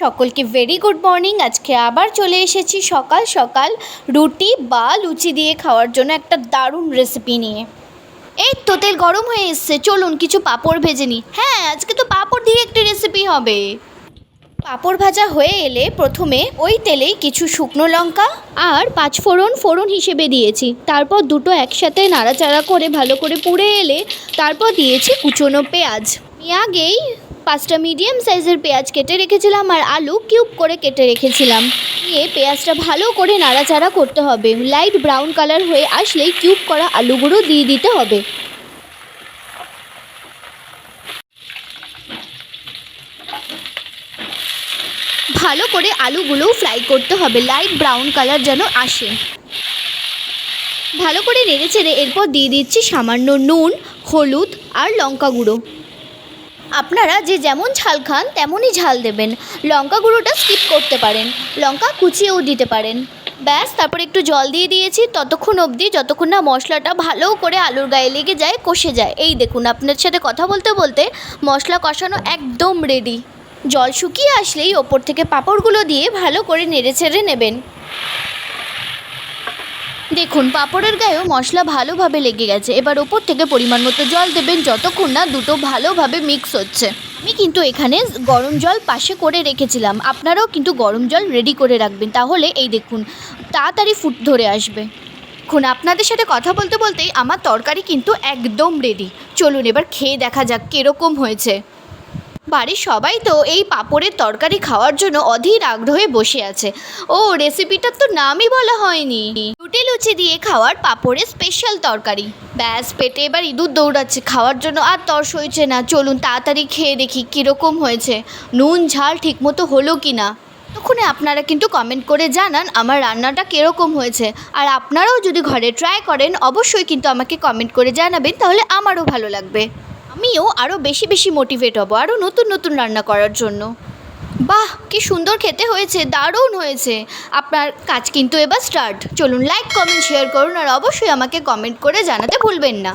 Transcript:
সকলকে very good morning আজকে আবার চলে এসেছি সকাল সকাল রুটি বা লুচি দিয়ে খাওয়ার জন্য একটা দারুণ রেসিপি নিয়ে। এই তো তেল গরম হয়ে এসছে, চলুন কিছু পাঁপড় ভেজে নিই। হ্যাঁ আজকে তো পাঁপড় দিয়ে একটি রেসিপি হবে। পাঁপড় ভাজা হয়ে এলে প্রথমে ওই তেলেই কিছু শুকনো লঙ্কা আর পাঁচ ফোড়ন ফোড়ন হিসেবে দিয়েছি। তারপর দুটো একসাথে নাড়াচাড়া করে ভালো করে পুড়ে এলে তারপর দিয়েছি কুচনো পেঁয়াজ। আমি আগেই পাঁচটা মিডিয়াম সাইজের পেঁয়াজ কেটে রেখেছিলাম আর আলু কিউব করে কেটে রেখেছিলাম। দিয়ে পেঁয়াজটা ভালো করে নাড়াচাড়া করতে হবে। লাইট ব্রাউন কালার হয়ে আসলেই কিউব করা আলুগুলো দিয়ে দিতে হবে। ভালো করে আলুগুলো ফ্রাই করতে হবে। লাইট ব্রাউন কালার যেন আসে। ভালো করে নেড়ে চেড়ে এরপর দিয়ে দিচ্ছি সামান্য নুন, হলুদ আর লঙ্কা গুঁড়ো আপনারা যে যেমন ঝাল খান, তেমনই ঝাল দেবেন। লঙ্কা গুঁড়োটা স্কিপ করতে পারেন। লঙ্কা কুচিয়েও দিতে পারেন। ব্যাস, তারপর একটু জল দিয়ে দিয়েছি। ততক্ষণ অবধি, যতক্ষণ না মশলাটা ভালো করে আলুর গায়ে লেগে যায়, কষে যায়। এই দেখুন, আপনার সাথে কথা বলতে বলতে মশলা কষানো একদম রেডি জল শুকিয়ে আসলেই ওপর থেকে পাঁপড়গুলো দিয়ে ভালো করে নেড়ে ছেড়ে নেবেন। দেখুন, পাঁপড়ের গায়েও মশলা ভালোভাবে লেগে গেছে। এবার ওপর থেকে পরিমাণ মতো জল দেবেন, যতক্ষণ না দুটো ভালোভাবে মিক্স হচ্ছে। আমি কিন্তু এখানে গরম জল পাশে করে রেখেছিলাম। আপনারাও কিন্তু গরম জল রেডি করে রাখবেন। তাহলে এই দেখুন, তাড়াতাড়ি ফুট ধরে আসবে। এখন আপনাদের সাথে কথা বলতে বলতেই আমার তরকারি কিন্তু একদম রেডি চলুন, এবার খেয়ে দেখা যাক কীরকম হয়েছে। বাড়ির সবাই তো এই পাঁপড়ের তরকারি খাওয়ার জন্য অধীর আগ্রহে বসে আছে। ও রেসিপিটার তো নামই বলা হয়নি। রুটি লুচি দিয়ে খাওয়ার পাঁপড়ের স্পেশাল তরকারি। ব্যাস, পেটে এবার ইঁদুর দৌড়াচ্ছে। খাওয়ার জন্য আর তর সইছে না। চলুন তাড়াতাড়ি খেয়ে দেখি কীরকম হয়েছে। নুন, ঝাল ঠিকমতো হলো কি না? তখনই আপনারা কিন্তু কমেন্ট করে জানান আমার রান্নাটা কীরকম হয়েছে। আর আপনারাও যদি ঘরে ট্রাই করেন, অবশ্যই কিন্তু আমাকে কমেন্ট করে জানাবেন, তাহলে আমারও ভালো লাগবে। আমিও আরও বেশি বেশি মোটিভেট হব আরও নতুন নতুন রান্না করার জন্য। বাহ, কি সুন্দর খেতে হয়েছে, দারুণ হয়েছে। আপনার কাজ কিন্তু এবার স্টার্ট চলুন লাইক কমেন্ট শেয়ার করুন আর অবশ্যই আমাকে কমেন্ট করে জানাতে ভুলবেন না।